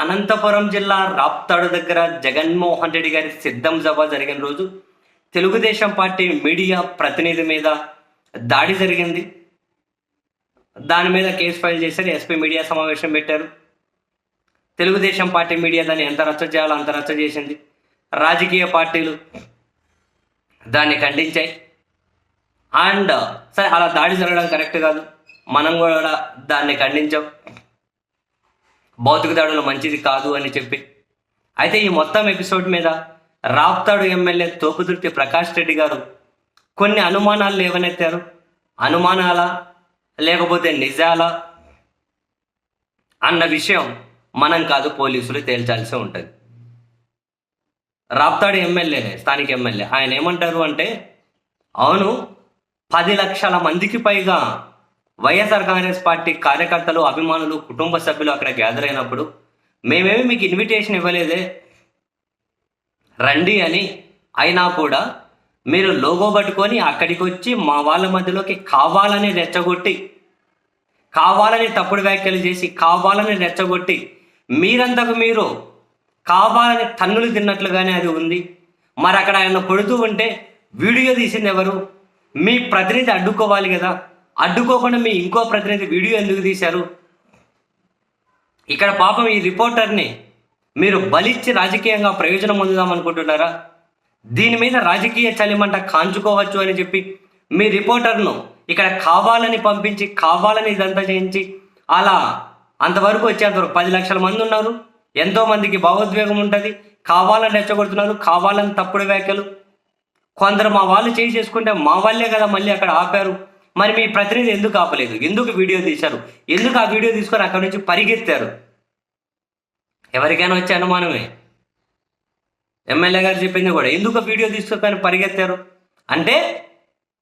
అనంతపురం జిల్లా రాప్తాడు దగ్గర జగన్మోహన్ రెడ్డి గారి సిద్ధం సభ జరిగిన రోజు తెలుగుదేశం పార్టీ మీడియా ప్రతినిధి మీద దాడి జరిగింది. దాని మీద కేసు ఫైల్ చేశారు. ఎస్పీ మీడియా సమావేశం పెట్టారు. తెలుగుదేశం పార్టీ మీడియా దాన్ని ఎంత రచ్చ చేయాలో అంత రచ్చ చేసింది. రాజకీయ పార్టీలు దాన్ని ఖండించాయి. అండ్ సరే అలా దాడి జరగడం కరెక్ట్ కాదు. మనం కూడా దాన్ని ఖండించాం. భౌతిక దాడులు మంచిది కాదు అని చెప్పి. అయితే ఈ మొత్తం ఎపిసోడ్ మీద రాప్తాడు ఎమ్మెల్యే తోపుదుర్తి ప్రకాష్ రెడ్డి గారు కొన్ని అనుమానాలు లేవనెత్తారు. అనుమానాలా? లేకపోతే నిజాలా? అన్న విషయం మనం కాదు పోలీసులు తేల్చాల్సి ఉంటుంది. రాప్తాడు ఎమ్మెల్యే స్థానిక ఎమ్మెల్యే ఆయన ఏమంటారు అంటే అవును పది లక్షల మందికి పైగా వైఎస్ఆర్ కాంగ్రెస్ పార్టీ కార్యకర్తలు అభిమానులు కుటుంబ సభ్యులు అక్కడ గ్యాదర్ అయినప్పుడు మేమేమి మీకు ఇన్విటేషన్ ఇవ్వలేదే? రండి అని అయినా కూడా మీరు లోగో పట్టుకొని అక్కడికి వచ్చి మా వాళ్ళ మధ్యలోకి కావాలని రెచ్చగొట్టి కావాలని తప్పుడు వ్యాఖ్యలు చేసి కావాలని రెచ్చగొట్టి మీరంతకు మీరు కావాలని తన్నులు తిన్నట్లుగానే అది ఉంది. మరి అక్కడ ఆయన పడుతూ ఉంటే వీడియో తీసింది ఎవరు? మీ ప్రతినిధి అడ్డుకోవాలి కదా. అడ్డుకోకుండా మీ ఇంకో ప్రతినిధి వీడియో ఎందుకు తీశారు? ఇక్కడ పాపం ఈ రిపోర్టర్ని మీరు బలిచ్చి రాజకీయంగా ప్రయోజనం పొందుదాం అనుకుంటున్నారా? దీని మీద రాజకీయ చలిమంట కాంచుకోవచ్చు అని చెప్పి మీ రిపోర్టర్ను ఇక్కడ కావాలని పంపించి కావాలని ఇదంతా చేయించి అలా అంతవరకు వచ్చేంతవరకు పది లక్షల మంది ఉన్నారు. ఎంతోమందికి భావోద్వేగం ఉంటుంది. కావాలని రెచ్చగొడుతున్నారు కావాలని తప్పుడు వ్యాఖ్యలు. కొందరు మా వాళ్ళు చేయి చేసుకుంటే మా వాళ్ళే కదా మళ్ళీ అక్కడ ఆపారు. మరి మీ ప్రతినిధి ఎందుకు ఆపలేదు? ఎందుకు వీడియో తీశారు? ఎందుకు ఆ వీడియో తీసుకొని అక్కడి నుంచి పరిగెత్తారు? ఎవరికైనా వచ్చే అనుమానమే. ఎమ్మెల్యే గారు చెప్పింది కూడా. ఎందుకు వీడియో తీసుకొని పరిగెత్తారు? అంటే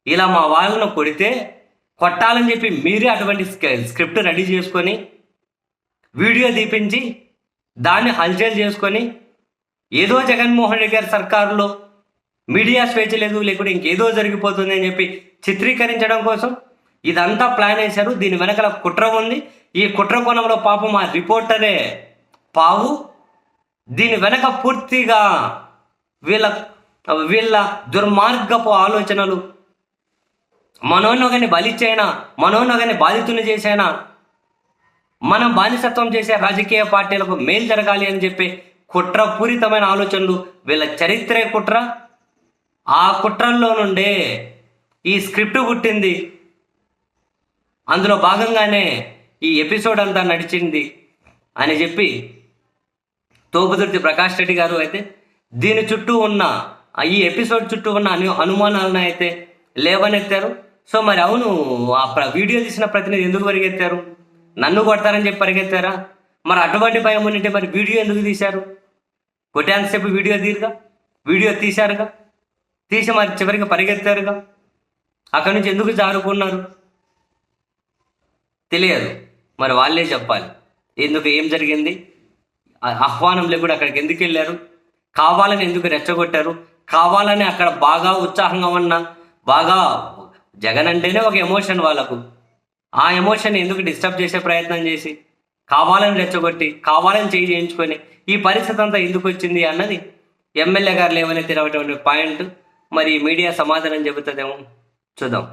ఇలా మా వాళ్ళను కొడితే కొట్టాలని చెప్పి మీరే అటువంటి స్క్రిప్ట్ రెడీ చేసుకొని వీడియో తీపించి దాన్ని హల్చల్ చేసుకొని ఏదో జగన్మోహన్ రెడ్డి గారి సర్కారులో మీడియా స్వేచ్ఛ లేదు లేకుంటే ఇంకేదో జరిగిపోతుంది అని చెప్పి చిత్రీకరించడం కోసం ఇదంతా ప్లాన్ వేశారు. దీని వెనకాల కుట్ర ఉంది. ఈ కుట్ర కోణంలో పాపం ఆ రిపోర్టరే పావు. దీని వెనక పూర్తిగా వీళ్ళ వీళ్ళ దుర్మార్గపు ఆలోచనలు మనోన్నగని బలిచ్చైనా మనోన్నగని బాధితుని చేసైనా మనం బానిసత్వం చేసే రాజకీయ పార్టీలకు మేలు జరగాలి అని చెప్పి కుట్రపూరితమైన ఆలోచనలు వీళ్ళ చరిత్రే కుట్ర. ఆ కుట్రల్లో నుండే ఈ స్క్రిప్ట్ పుట్టింది. అందులో భాగంగానే ఈ ఎపిసోడ్ అంతా నడిచింది అని చెప్పి తోపుదుర్తి ప్రకాష్ రెడ్డి గారు అయితే దీని చుట్టూ ఉన్న ఈ ఎపిసోడ్ చుట్టూ ఉన్న అను అనుమానాలను అయితే లేవనెత్తారు. సో మరి అవును ఆ ప్ర- వీడియో తీసిన ప్రతినిధి ఎందుకు పరిగెత్తారు? నన్ను కొడతారని చెప్పి పరిగెత్తారా? మరి అటువంటి భయం ఉంటే మరి వీడియో ఎందుకు తీశారు? కొట్టేంతసేపు వీడియో తీరుగా? వీడియో తీశారుగా? తీసి మరి చివరికి పరిగెత్తారుగా? అక్కడి నుంచి ఎందుకు జారుకున్నారు? తెలియదు. మరి వాళ్ళే చెప్పాలి. ఎందుకు? ఏం జరిగింది? ఆహ్వానం లేకుండా అక్కడికి ఎందుకు వెళ్ళారు? కావాలని ఎందుకు రెచ్చగొట్టారు? కావాలని అక్కడ బాగా ఉత్సాహంగా ఉన్న బాగా జగన్ అంటేనే ఒక ఎమోషన్ వాళ్ళకు. ఆ ఎమోషన్ ఎందుకు డిస్టర్బ్ చేసే ప్రయత్నం చేసి కావాలని రెచ్చగొట్టి కావాలని చేయి చేయించుకొని ఈ పరిస్థితి అంతా ఎందుకు వచ్చింది అన్నది ఎమ్మెల్యే గారు లేవనెత్తినటువంటి పాయింట్ మరి మీడియా సమాధానం చెబుతుందేమో చూద్దాం.